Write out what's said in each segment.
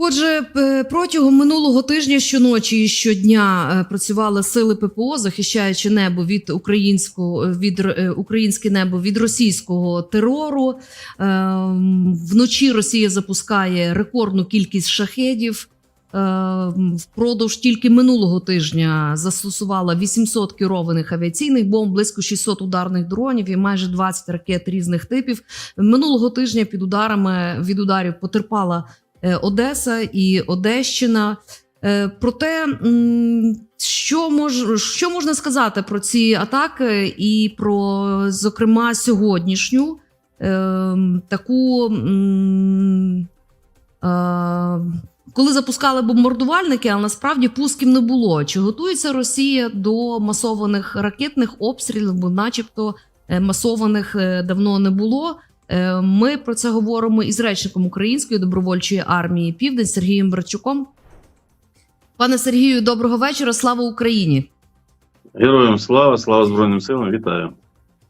Отже, протягом минулого тижня щоночі і щодня е, працювали сили ППО, захищаючи небо від українського від е, українське небо від російського терору. Вночі Росія запускає рекордну кількість шахедів. Впродовж тільки минулого тижня застосувала 800 керованих авіаційних бомб, близько 600 ударних дронів і майже 20 ракет різних типів. Минулого тижня під ударами від ударів потерпала е, Одеса і Одещина. Е, Проте, що мож, що можна сказати про ці атаки і про, зокрема, сьогоднішню е, таку. е, коли запускали бомбардувальники, але насправді пусків не було. Чи готується Росія до масованих ракетних обстрілів, бо, начебто, е, масованих е, давно не було. Е, Ми про це говоримо із речником Української добровольчої армії Південь Сергієм Братчуком. Пане Сергію, доброго вечора. Слава Україні! Героям слава, слава Збройним силам, вітаю.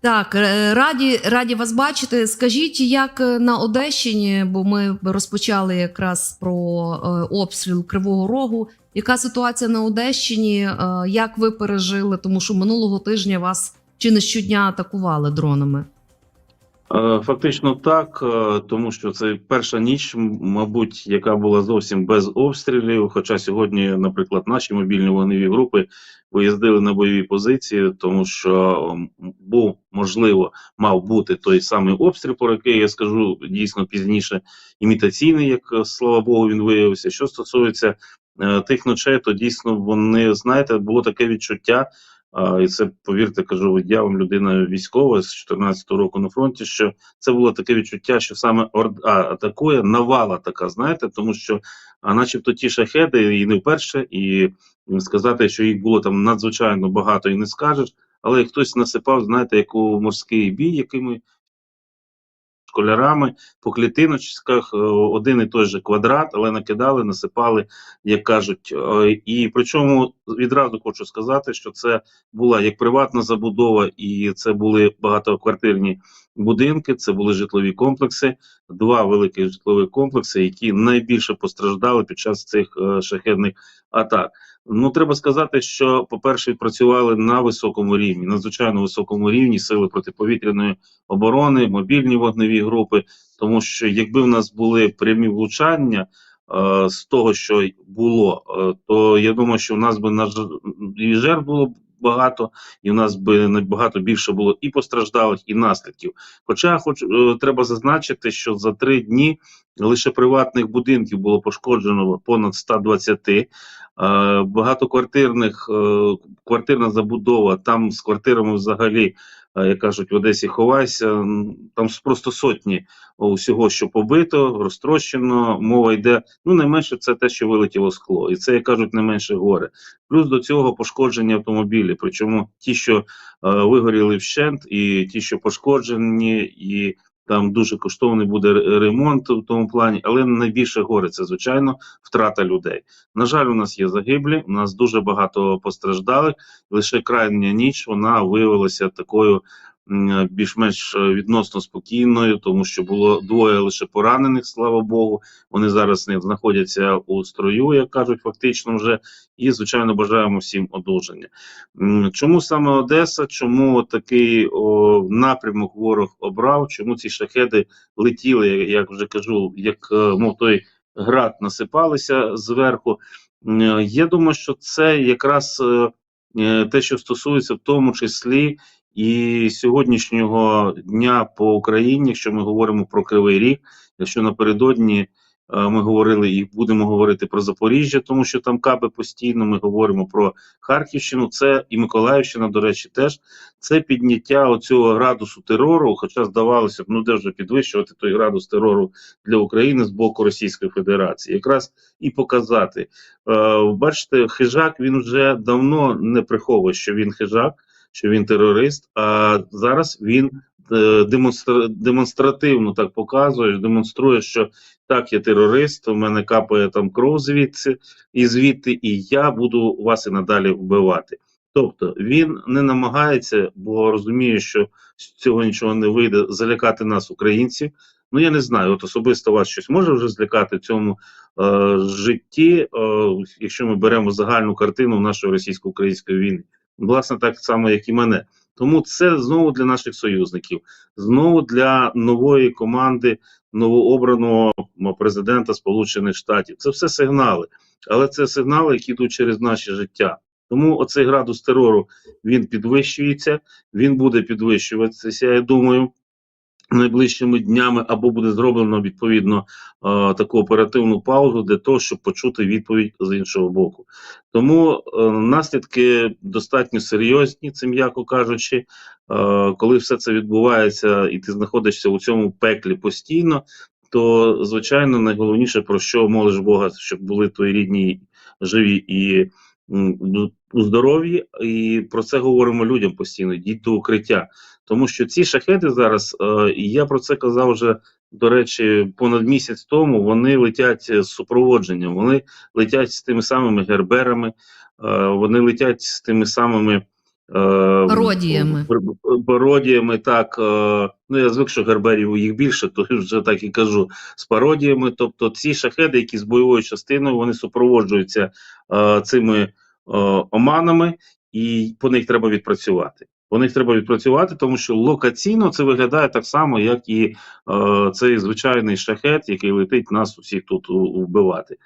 Так, е, раді, раді вас бачити. Скажіть, як е, на Одещині, бо ми розпочали якраз про обстріл Кривого Рогу. Яка ситуація на Одещині? Як ви пережили? Тому що минулого тижня вас чи не щодня атакували дронами? Е, Фактично так, е, тому що це перша ніч, мабуть, яка була зовсім без обстрілів. Хоча сьогодні, наприклад, наші мобільні вогневі групи виїздили на бойові позиції, тому що був можливо мав бути той самий обстріл, про який я скажу дійсно пізніше, імітаційний, як е, слава Богу, він виявився. Що стосується тих ночей, то дійсно вони знаєте, було таке відчуття. А, і це повірте, кажу, я вам людина військова з 14 року на фронті. Що це було таке відчуття, що саме Орда атакує навала така, знаєте, тому що, а, начебто, ті шахеди і не вперше, і сказати, що їх було там надзвичайно багато, і не скажеш. Але хтось насипав, знаєте, як у морський бій, якими школярами по клітиночках е, один і той же квадрат, але накидали, насипали, як кажуть. Е, І причому відразу хочу сказати, що це була як приватна забудова, і це були багатоквартирні будинки, це були житлові комплекси, два великі житлові комплекси, які найбільше постраждали під час цих е, шахедних атак. Ну, треба сказати, що, по-перше, працювали на високому рівні, надзвичайно високому рівні сили протиповітряної оборони, мобільні вогневі групи. Тому що якби в нас були прямі влучання е, з того, що було, е, то я думаю, що в нас би на і жертв було б багато, і в нас би набагато більше було і постраждалих, і наслідків. Хоча, хоч е, треба зазначити, що за три дні лише приватних будинків було пошкоджено понад 120, е, багатоквартирних е, квартирна забудова, там з квартирами взагалі, як кажуть, в Одесі ховайся, там просто сотні усього, що побито, розтрощено. Мова йде. Ну, найменше це те, що вилетіло скло, і це, як кажуть, не менше горе. Плюс до цього пошкоджені автомобілі. Причому ті, що е, вигоріли вщент, і ті, що пошкоджені, і там дуже коштовний буде ремонт в тому плані, але найбільше горе це звичайно втрата людей. На жаль, у нас є загиблі, у нас дуже багато постраждалих. Лише крайня ніч вона виявилася такою більш-менш е, відносно спокійною, тому що було двоє лише поранених, слава Богу. Вони зараз не знаходяться у строю, як кажуть, фактично вже. І звичайно бажаємо всім одужання. Чому саме Одеса? Чому такий о, напрямок ворог обрав? Чому ці шахеди летіли, як вже кажу, як е, мов той град насипалися зверху? Е, Я думаю, що це якраз те, що стосується в тому числі і сьогоднішнього дня по Україні, якщо ми говоримо про Кривий Ріг, якщо напередодні е, ми говорили і будемо говорити про Запоріжжя, тому що там каби постійно. Ми говоримо про Харківщину, це і Миколаївщина, до речі, теж це підняття оцього градусу терору. Хоча здавалося б, ну де вже підвищувати той градус терору для України з боку Російської Федерації, якраз і показати. Е, бачите, хижак він вже давно не приховує, що він хижак, що він терорист. А зараз він е, демонстра- демонстративно так показує, демонструє, що так, я терорист, у мене капає там кров звідси і звідти, і я буду вас і надалі вбивати. Тобто він не намагається, бо розуміє, що з цього нічого не вийде, залякати нас, українців, Ну я не знаю, от особисто вас щось може вже злякати в цьому е, житті, е, якщо ми беремо загальну картину нашої російсько-української війни. Власне, так само, як і мене. Тому це знову для наших союзників, знову для нової команди новообраного президента Сполучених Штатів. Це все сигнали, але це сигнали, які йдуть через наше життя. Тому оцей градус терору він підвищується, він буде підвищуватися. Я думаю, найближчими днями або буде зроблено відповідно е, таку оперативну паузу для того, щоб почути відповідь з іншого боку. Тому е, наслідки достатньо серйозні, це м'яко кажучи. Е, коли все це відбувається, і ти знаходишся у цьому пеклі постійно, то звичайно найголовніше про що молиш Бога, щоб були твої рідні живі і у здоров'ї, і про це говоримо людям постійно. Йдіть до укриття. Тому що ці шахети зараз, е, і я про це казав вже, до речі, понад місяць тому, вони летять з супроводженням, вони летять з тими самими герберами, е, вони летять з тими самими. Е, Пародіями. Пародіями, так. е, Ну, я звик, що герберів їх більше, то вже так і кажу. З пародіями. Тобто ці шахеди, які з бойовою частиною, вони супроводжуються е, цими е, оманами, і по них треба відпрацювати. По них треба відпрацювати, тому що локаційно це виглядає так само, як і цей звичайний шахет, який летить нас усіх тут вбивати.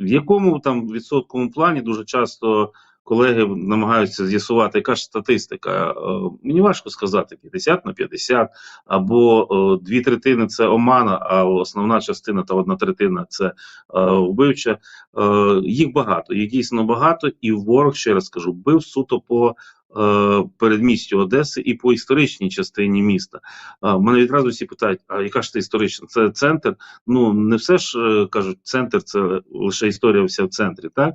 В якому там відсотковому плані дуже часто колеги намагаються з'ясувати, яка ж статистика. Е, мені важко сказати 50 на 50, або е, дві третини це омана, а основна частина та одна третина це е, вбивча. Їх багато, їх дійсно багато, і ворог, ще раз кажу, бив суто по е, передмістю Одеси і по історичній частині міста. Е, мене відразу всі питають: а яка ж це історична? Це центр? Ну не все ж е, кажуть, центр це лише історія вся в центрі. Так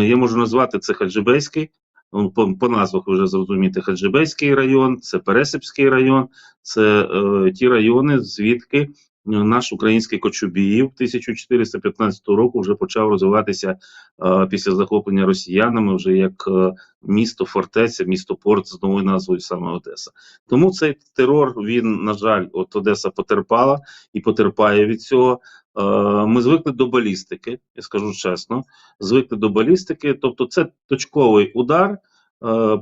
я можу назвати це Хаджибейський. ну, По, по назвах ви вже зрозумієте, Хаджибейський район, це Пересипський район, це е, ті райони, звідки наш український Кочубіїв 1415 року вже почав розвиватися е, після захоплення росіянами, вже як е, місто фортеця, місто порт з новою назвою саме Одеса. Тому цей терор він, на жаль, от Одеса потерпала і потерпає від цього. Е, Ми звикли до балістики, я скажу чесно. Звикли до балістики, тобто це точковий удар,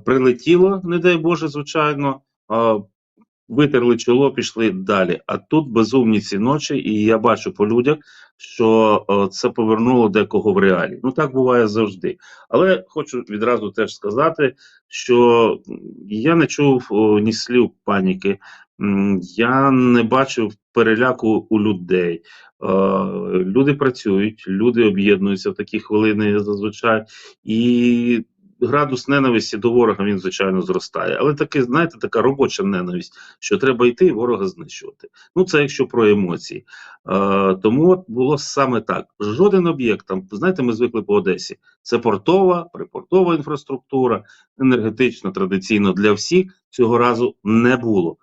прилетіло, не дай Боже, звичайно. Витерли чоло, пішли далі. А тут безумні ці ночі, і я бачу по людях, що е, це повернуло декого в реалі. Ну так буває завжди. Але хочу відразу теж сказати, що я не чув ні слів паніки, я не бачив переляку у людей. Е, люди працюють, люди об'єднуються в такі хвилини зазвичай, і градус ненависті до ворога він звичайно зростає. Але таке, знаєте, така робоча ненависть, що треба йти і ворога знищувати. Ну це якщо про емоції. Е, тому от було саме так. Жоден об'єкт там, знаєте, ми звикли по Одесі. Це портова, припортова інфраструктура, енергетична, традиційно для всіх. Цього разу не було.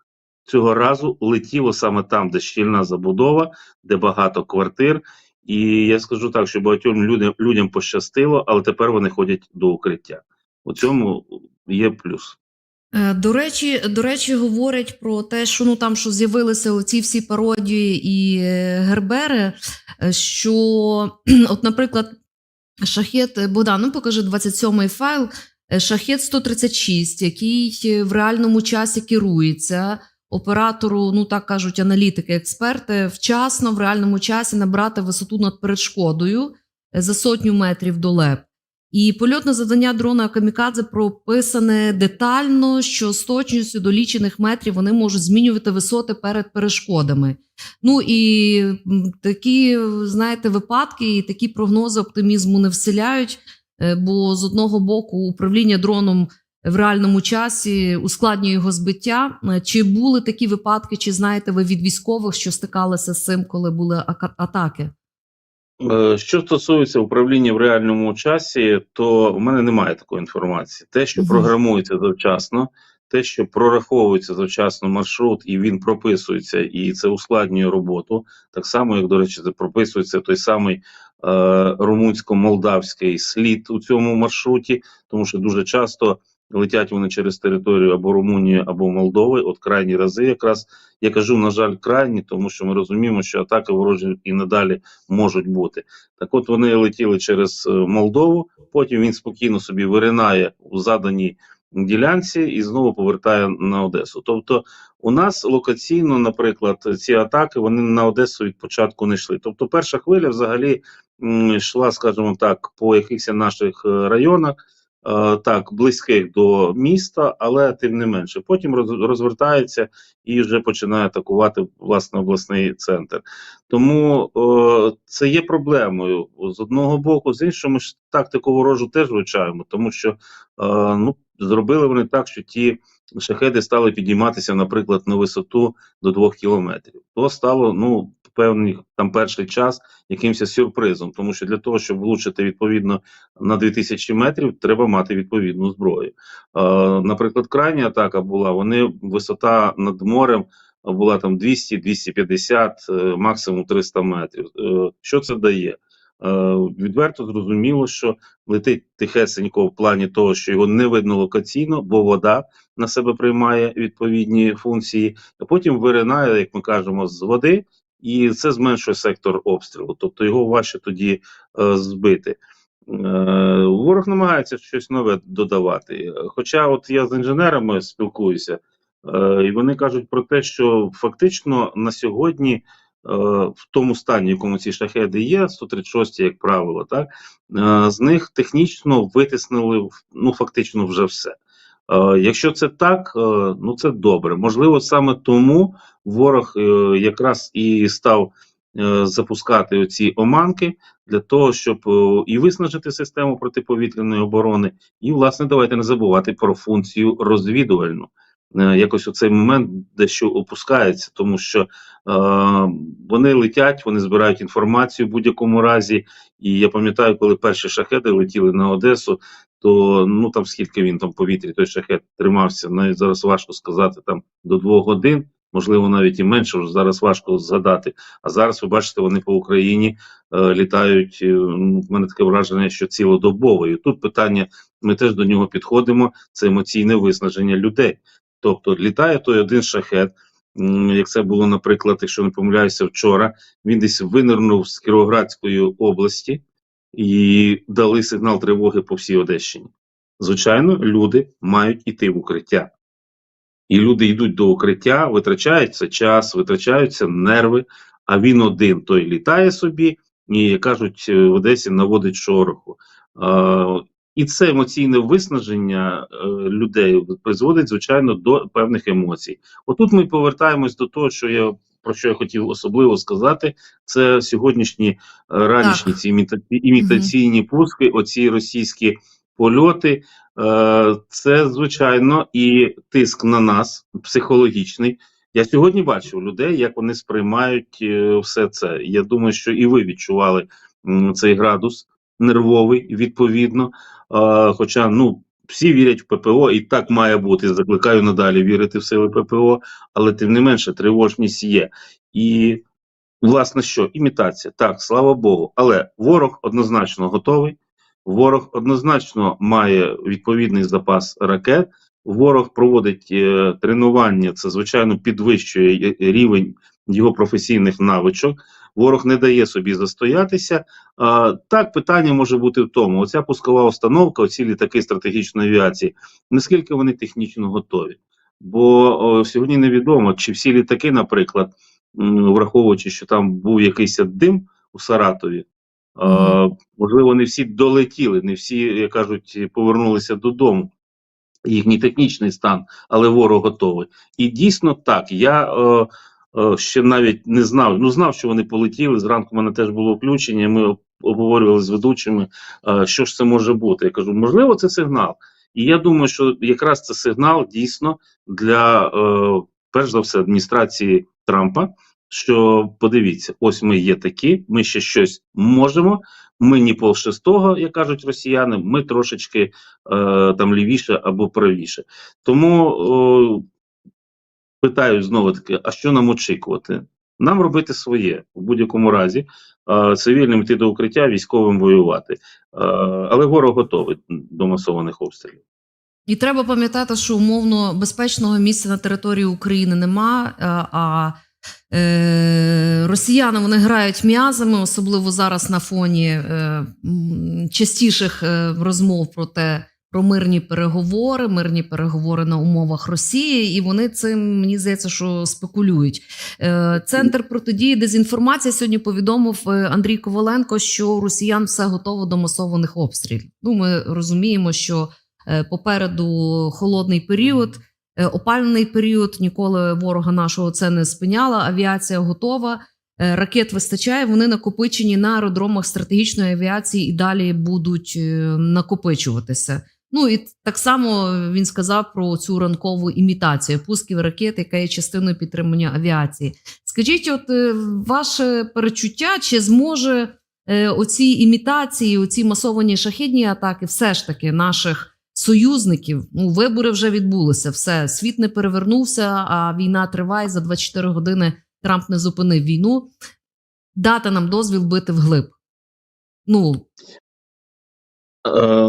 Цього разу летіло саме там, де щільна забудова, де багато квартир. І я скажу так, що багатьом людям, людям пощастило, але тепер вони ходять до укриття. У цьому є плюс. Е, До речі, до речі, говорять про те, що ну там що з'явилися оці всі пародії і е, гербери, е, що, от, наприклад, шахет Богдан, ну покажи 27-й файл. Шахет 136, який в реальному часі керується оператору, ну так кажуть аналітики, експерти, вчасно в реальному часі набрати висоту над перешкодою е, за сотню метрів до ЛЕП. І польотне завдання дрона Камікадзе прописане детально, що з точністю до лічених метрів вони можуть змінювати висоти перед перешкодами. Ну і такі, знаєте, випадки і такі прогнози оптимізму не вселяють, е, бо з одного боку управління дроном в реальному часі ускладнює його збиття. Е, Чи були такі випадки, чи знаєте ви від військових, що стикалися з цим, коли були атаки? Е, Що стосується управління в реальному часі, то в мене немає такої інформації. Те, що програмується завчасно, те, що прораховується завчасно маршрут, і він прописується, і це ускладнює роботу. Так само, як, до речі, це прописується той самий е, румунсько-молдавський слід у цьому маршруті, тому що дуже часто летять вони через територію або Румунії, або Молдови. От крайні рази, якраз я кажу, на жаль, крайні, тому що ми розуміємо, що атаки ворожі і надалі можуть бути. Так, от вони летіли через е, Молдову. Потім він спокійно собі виринає у заданій ділянці і знову повертає на Одесу. Тобто, у нас локаційно, наприклад, ці атаки вони на Одесу від початку не йшли. Тобто, перша хвиля взагалі йшла, скажімо так, по якихось наших е, районах. Е, Так, близьких до міста, але тим не менше. Потім розвертається і вже починає атакувати власне обласний центр. Тому е, це є проблемою з одного боку, з іншого, ми ж тактику ворожу теж вивчаємо, тому що е, ну, зробили вони так, що ті шахеди стали підійматися, наприклад, на висоту до 2 кілометрів. То стало ну певний там перший час якимось сюрпризом, тому що для того, щоб влучити відповідно на 2000 метрів, треба мати відповідну зброю. Е, наприклад, крайня атака була, вони висота над морем була там 200, 250, е, максимум 300 метрів. Е, Що це дає? Е, Відверто зрозуміло, що летить тихесенько в плані того, що його не видно локаційно, бо вода на себе приймає відповідні функції, а потім виринає, як ми кажемо, з води, і це зменшує сектор обстрілу, тобто його важче тоді е, збити. Е, Ворог намагається щось нове додавати. Хоча, от я з інженерами спілкуюся, е, і вони кажуть про те, що фактично на сьогодні, е, в тому стані, в якому ці шахеди є, 136, як правило, так е, з них технічно витиснили ну фактично вже все. Е, Якщо це так, е, ну це добре. Можливо, саме тому ворог е, якраз і став запускати оці оманки для того, щоб і виснажити систему протиповітряної оборони, і, власне, давайте не забувати про функцію розвідувальну. Якось у цей момент дещо опускається, тому що е, вони летять, вони збирають інформацію в будь-якому разі. І я пам'ятаю, коли перші шахеди летіли на Одесу, то ну там скільки він там в повітрі той шахет тримався, навіть зараз важко сказати, там до двох годин, можливо, навіть і менше, вже зараз важко згадати. А зараз ви бачите, вони по Україні е, літають. е, ну, в мене таке враження, що цілодобово. І тут питання, ми теж до нього підходимо. Це емоційне виснаження людей. Тобто літає той один шахет. Як це було, наприклад, якщо не помиляюся, вчора він десь винирнув з Кіровоградської області і дали сигнал тривоги по всій Одещині. Звичайно, люди мають іти в укриття. І люди йдуть до укриття, витрачається час, витрачаються нерви, а він один той літає собі, і як кажуть, е, в Одесі наводить шороху. І це емоційне виснаження е, людей призводить, звичайно, до певних емоцій. Отут ми повертаємось до того, що я про що я хотів особливо сказати, це сьогоднішні е, ранішні ці імітаційні пуски, оці російські польоти. Е, Це звичайно і тиск на нас психологічний. Я сьогодні бачив людей, як вони сприймають е, все це. Я думаю, що і ви відчували цей градус нервовий, відповідно. Хоча ну всі вірять в ППО, і так має бути. Закликаю надалі вірити в сили ППО, але тим не менше тривожність є. І власне що? Імітація. Так, слава Богу. Але ворог однозначно готовий. Ворог однозначно має відповідний запас ракет. Ворог проводить е, тренування. Це звичайно підвищує е, рівень його професійних навичок. Ворог не дає собі застоятися. А, так, питання може бути в тому: оця пускова установка, оці літаки стратегічної авіації, наскільки вони технічно готові? Бо о, сьогодні невідомо, чи всі літаки, наприклад, враховуючи, що там був якийсь дим у Саратові, а, можливо, не всі долетіли, не всі, як кажуть, повернулися додому. Їхній технічний стан, але ворог готовий. І дійсно так. Я е, ще навіть не знав. Ну знав, що вони полетіли. Зранку в мене теж було включення. Ми обговорювали з ведучими, е, що ж це може бути. Я кажу, можливо, це сигнал. І я думаю, що якраз це сигнал дійсно для е, перш за все адміністрації Трампа. Що подивіться, ось ми є такі, ми ще щось можемо. Ми ні пол шестого, як кажуть росіяни, ми трошечки е, там лівіше або правіше. Тому питаю знову таки: а що нам очікувати? Нам робити своє в будь-якому разі, цивільним йти до укриття, військовим воювати. Але ворог готовий до масованих обстрілів. І треба пам'ятати, що умовно безпечного місця на території України нема. А е, росіяни вони грають м'язами, особливо зараз на фоні е, частіших е, розмов про те. Про мирні переговори, мирні переговори на умовах Росії, і вони цим мені здається, що спекулюють. Е, Центр протидії дезінформації сьогодні повідомив е, Андрій Коваленко, що росіян все готово до масованих обстрілів. Ну, ми розуміємо, що е, попереду холодний період, опалений період. Ніколи ворога нашого це не спиняла. Авіація готова. Ракет вистачає, вони накопичені на аеродромах стратегічної авіації і далі будуть накопичуватися. Ну і так само він сказав про цю ранкову імітацію пусків ракет, яка є частиною підтримання авіації. Скажіть, от е, ваше перечуття, чи зможе е, оці імітації, оці масовані шахідні атаки, все ж таки наших союзників? Ну, вибори вже відбулися. Все, світ не перевернувся, а війна триває за 24 години. Трамп не зупинив війну. Дати нам дозвіл бити вглиб. Ну,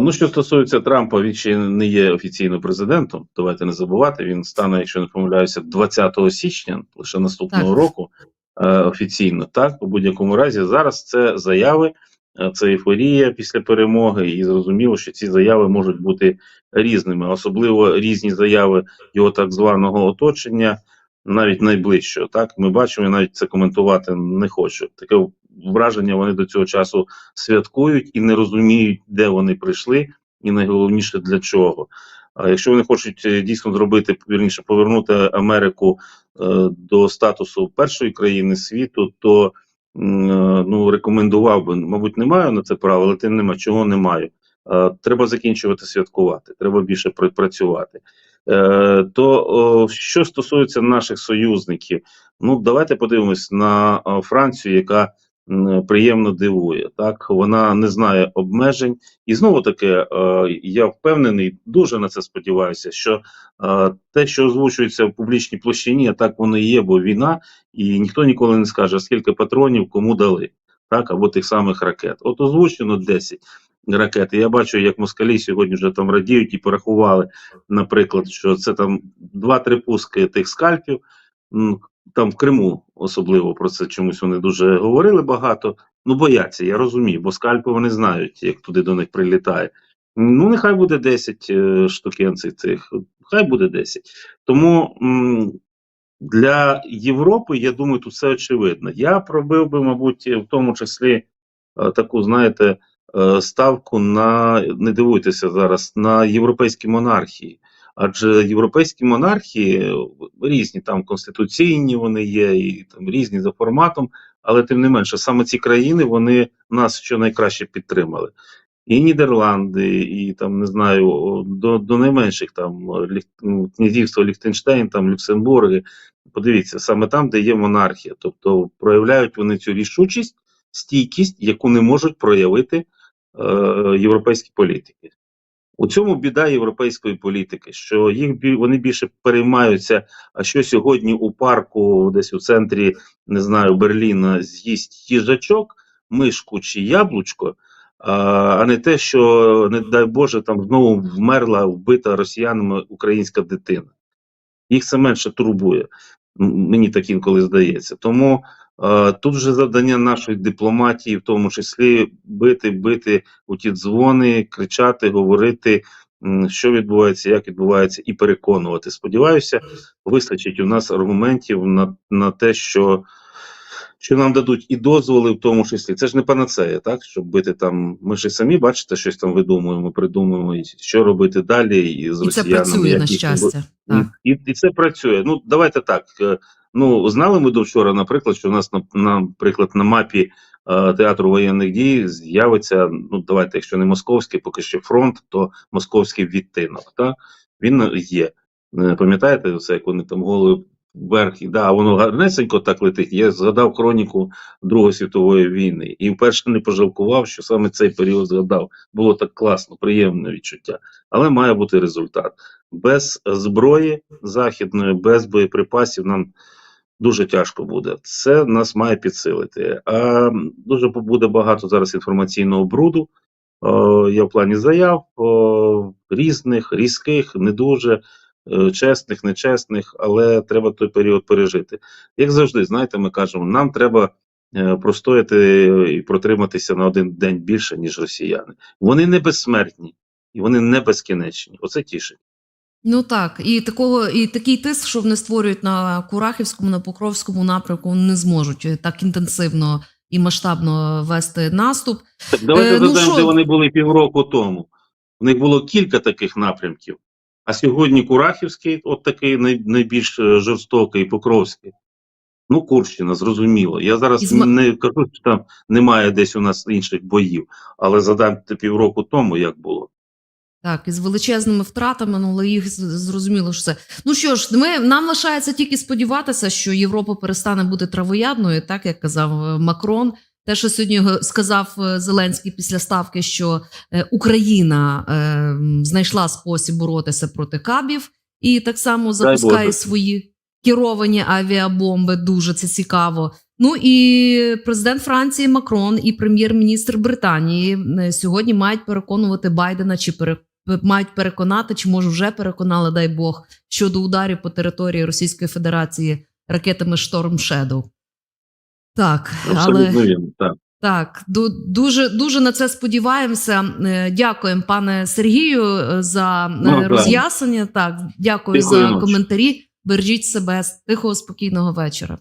Ну, що стосується Трампа, він ще не є офіційно президентом. Давайте не забувати. Він стане, якщо не помиляюся, 20 січня, лише наступного Так. року е, офіційно. Так, у будь-якому разі, зараз це заяви, е, це ейфорія після перемоги, і зрозуміло, що ці заяви можуть бути різними, особливо різні заяви його так званого оточення, навіть найближчого. Так, ми бачимо, я навіть це коментувати не хочу. Таке враження вони до цього часу святкують і не розуміють, де вони прийшли, і найголовніше для чого. А якщо вони хочуть е, дійсно зробити вірніше повернути Америку е, до статусу першої країни світу, то е, ну рекомендував би, мабуть, не маю на це права, але тим нема чого не маю. Е, треба закінчувати святкувати, треба більше працювати. Е, то о, що стосується наших союзників, ну давайте подивимось на Францію, яка приємно дивує. Так вона не знає обмежень, і знову таки е, я впевнений, дуже на це сподіваюся, що е, те, що озвучується в публічній площині, так воно і є, бо війна, і ніхто ніколи не скаже, скільки патронів кому дали, так або тих самих ракет. От озвучено 10 ракет. Я бачу, як москалі сьогодні вже там радіють і порахували, наприклад, що це там 2-3 пуски тих скальпів. Там в Криму особливо про це чомусь вони дуже говорили багато. Ну, бояться, я розумію, бо скальпи вони знають, як туди до них прилітає. Ну, нехай буде 10 е, штукенців цих, хай буде 10. Тому для Європи, я думаю, тут все очевидно. Я пробив би, мабуть, в тому числі е, таку, знаєте, е, ставку на не дивуйтеся зараз на європейські монархії. Адже європейські монархії е, різні, там конституційні вони є, і там різні за форматом, але тим не менше, саме ці країни вони нас що найкраще підтримали. І Нідерланди, і там не знаю, до, до найменших там ну, князівства Ліхтенштейн, там Люксембурги. Подивіться, саме там, де є монархія, тобто проявляють вони цю рішучість, стійкість, яку не можуть проявити е, європейські політики. У цьому біда європейської політики, що їх вони більше переймаються, а що сьогодні у парку, десь у центрі, не знаю, Берліна, з'їсть їжачок, мишку чи яблучко, а, не те, що, не дай Боже, там знову вмерла, вбита росіянами українська дитина. Їх це менше турбує, мені так інколи здається. Тому е, тут вже завдання нашої дипломатії, в тому числі бити, бити у ті дзвони, кричати, говорити, що відбувається, як відбувається, і переконувати. Сподіваюся, вистачить у нас аргументів на, на те, що, що нам дадуть і дозволи, в тому числі. Це ж не панацея, так? Щоб бити там. Ми ж і самі бачите, щось там видумуємо, придумуємо, і що робити далі і з і це росіянами. працює на щастя. Так. і, і, це працює. Ну, давайте так. е, Ну, знали ми до вчора, наприклад, що у нас, на- наприклад, на мапі е, театру воєнних дій з'явиться, ну, давайте, якщо не московський, поки що фронт, то московський відтинок. Так? Він є. Е, Пам'ятаєте, це як вони там голови вверх, да, воно гарнесенько так летить. Я згадав хроніку Другої світової війни. І вперше не пожалкував, що саме цей період згадав. Було так класно, приємне відчуття. Але має бути результат без зброї західної, без боєприпасів нам дуже тяжко буде. Це нас має підсилити. А дуже буде багато зараз інформаційного бруду. Я в плані заяв різних, різких, не дуже чесних, нечесних, але треба той період пережити. Як завжди, знаєте, ми кажемо, нам треба е, простояти і протриматися на один день більше, ніж росіяни. Вони не безсмертні і вони не безкінечні. Оце тішить. Ну так, і такого, і такий тиск, що вони створюють на Курахівському, на Покровському напрямку, вони не зможуть е, так інтенсивно і масштабно вести наступ. Так давайте Е, ну згадаємо, що? де вони були півроку тому. У них було кілька таких напрямків. А сьогодні Курахівський, от такий найбільш е, жорстокий, Покровський. Ну, Курщина, зрозуміло. Я зараз Із не кажу, що там немає десь у нас інших боїв, але задайте півроку тому, як було. Так, із величезними втратами, ну але їх зрозуміло, що це. Ну що ж, ми нам лишається тільки сподіватися, що Європа перестане бути травоядною, так як казав е, Макрон. Те, що сьогодні сказав е, Зеленський після ставки, що е, Україна е, знайшла спосіб боротися проти кабів, і так само запускає свої керовані авіабомби. Дуже це цікаво. Ну і президент Франції Макрон і прем'єр-міністр Британії е, сьогодні мають переконувати Байдена чи пере, мають переконати, чи може вже переконали, дай Бог, щодо ударів по території Російської Федерації ракетами Шторм Shadow. Так, але Абсолютно вірно. Так. так, ду- дуже дуже на це сподіваємося. Е, Дякуємо, пане Сергію, е, за е, Ну, роз'яснення. Так, дякую Тихої за ночі. коментарі. Бережіть себе. Тихого, спокійного вечора.